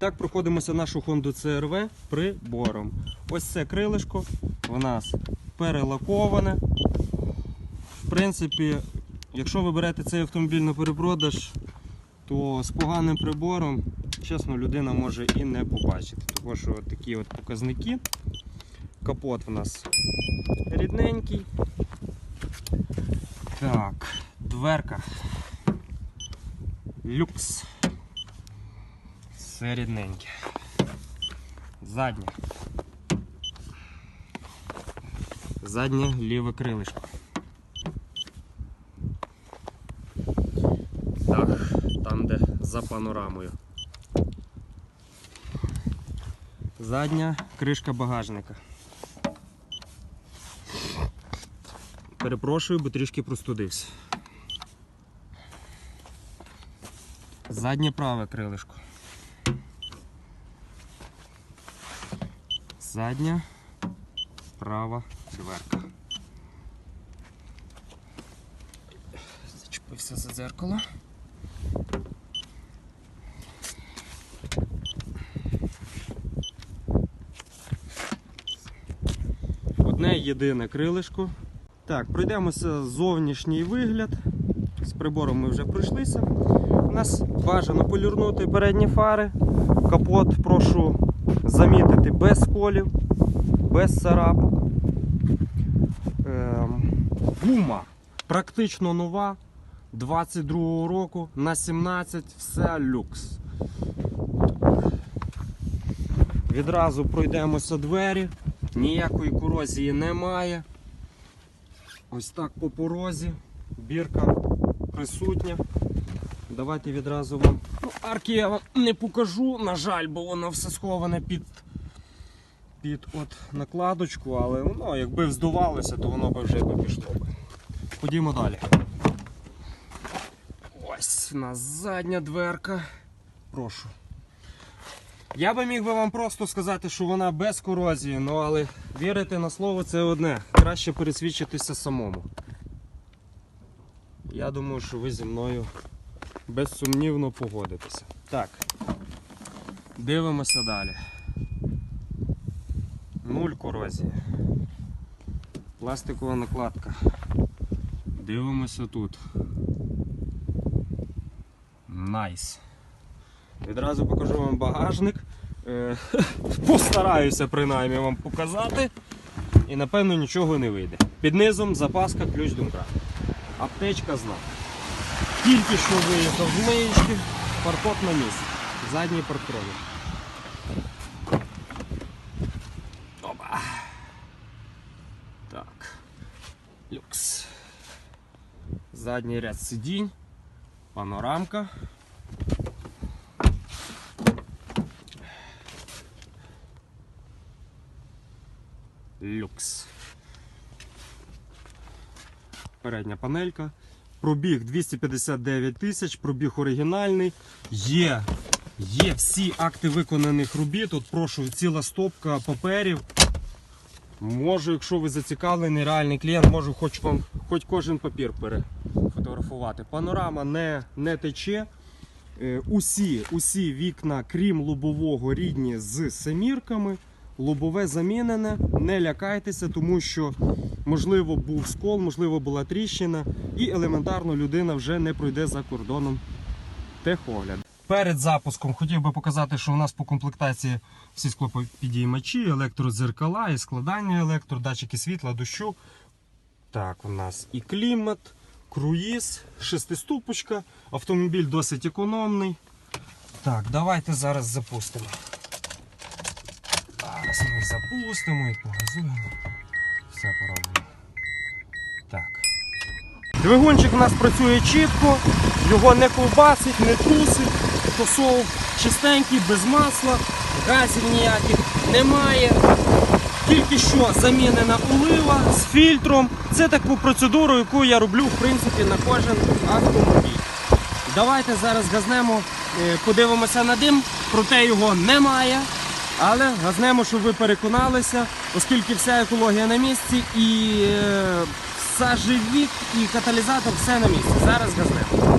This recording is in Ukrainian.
Так проходимося нашу Honda CRV прибором. Ось це крилишко в нас перелаковане. В принципі, якщо ви берете цей автомобіль на перепродаж, то з поганим прибором, чесно, людина може і не побачити. Тому що такі от показники. Капот в нас рідненький. Так, дверка. Люкс. Все рідненьке. Заднє. Заднє ліве крилишко. Дах, там де за панорамою. Задня кришка багажника. Перепрошую, бо трішки простудився. Заднє праве крилишко. Задня права дверка. Зачепився за дзеркало. Одне єдине крилишко. Так, пройдемося зовнішній вигляд. З прибором ми вже пройшлися. У нас бажано полірнути передні фари. Капот прошу замітити без сколів, без царапок. Ем, гума практично нова. 22 року на 17 все люкс. Відразу пройдемося двері, ніякої корозії немає. Ось так по порозі, бірка присутня. Давайте відразу вам. Ну, арки я вам не покажу, на жаль, бо воно все сховане під, під от накладочку, але воно, якби вздувалося, то воно б вже би пішло. Ходімо далі. Ось у нас задня дверка. Прошу. Я би міг би вам просто сказати, що вона без корозії, ну але вірити на слово це одне. Краще пересвідчитися самому. Я думаю, що ви зі мною безсумнівно погодитеся. Так. Дивимося далі. Нуль корозії. Пластикова накладка. Дивимося тут. Найс. Відразу покажу вам багажник. Е, Постараюся принаймні вам показати. І напевно нічого не вийде. Під низом запаска, ключ думка. Аптечка знак. Тільки що виїхав з миєчки, паркот на місці. Задній парктроник. Опа. Так. Люкс. Задній ряд сидінь. Панорамка. Люкс. Передня панелька. Пробіг 259 тисяч, пробіг оригінальний. Є, є всі акти виконаних робіт. От прошу, ціла стопка паперів. Можу, якщо ви зацікавлений, реальний клієнт, можу хоч вам хоч кожен папір перефотографувати. Панорама не, не тече. Е, Усі, усі вікна, крім лобового, рідні з семірками. Лобове замінене, не лякайтеся, тому що можливо був скол, можливо була тріщина, і елементарно людина вже не пройде за кордоном техогляд. Перед запуском хотів би показати, що у нас по комплектації всі склопідіймачі, електродзеркала, і складання електро, датчики світла, дощу. Так, у нас і клімат, круїз, шестиступочка, автомобіль досить економний. Так, давайте зараз запустимо. Зараз ми запустимо і погазуємо. Все поробимо. Так. Двигунчик у нас працює чітко, його не ковбасить, не трусить, косов чистенький, без масла, газів ніяких немає. Тільки що замінена олива з фільтром. Це таку процедуру, яку я роблю в принципі на кожен автомобіль. Давайте зараз газнемо, е, подивимося на дим, проте його немає. Але газнемо, щоб ви переконалися, оскільки вся екологія на місці і е, сажевік, і каталізатор все на місці. Зараз газнемо.